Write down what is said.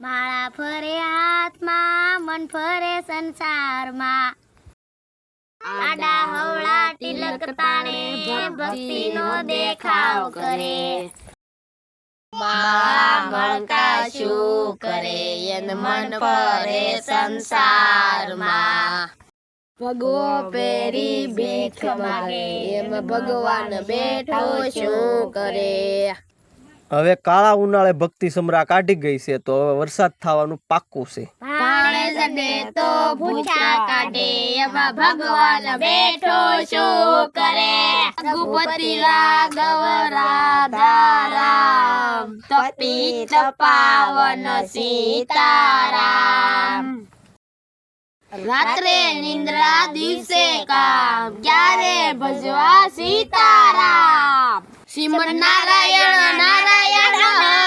માળા ફરે હાથમાં, મન ફરે સંસારમાં. આડા હવળા તિલક તાણે ભક્તિનો દેખાવ કરે. માળા મણકા શું કરે એન મન ફરે સંસારમાં. ભગવો પેરી ભીખ માગે, એમ ભગવાન બેઠો શું કરે? હવે કાળા ઉનાળે ભક્તિ સમરા કાઢી ગઈ છે, તો હવે વરસાદ થવાનું પાક્કું છે. ભગવાન બેઠો રાત્રે નિંદ્રા દિવસે કામ, ક્યારે ભજવા Sitaram? Simon Narayana, Narayana. Narayana.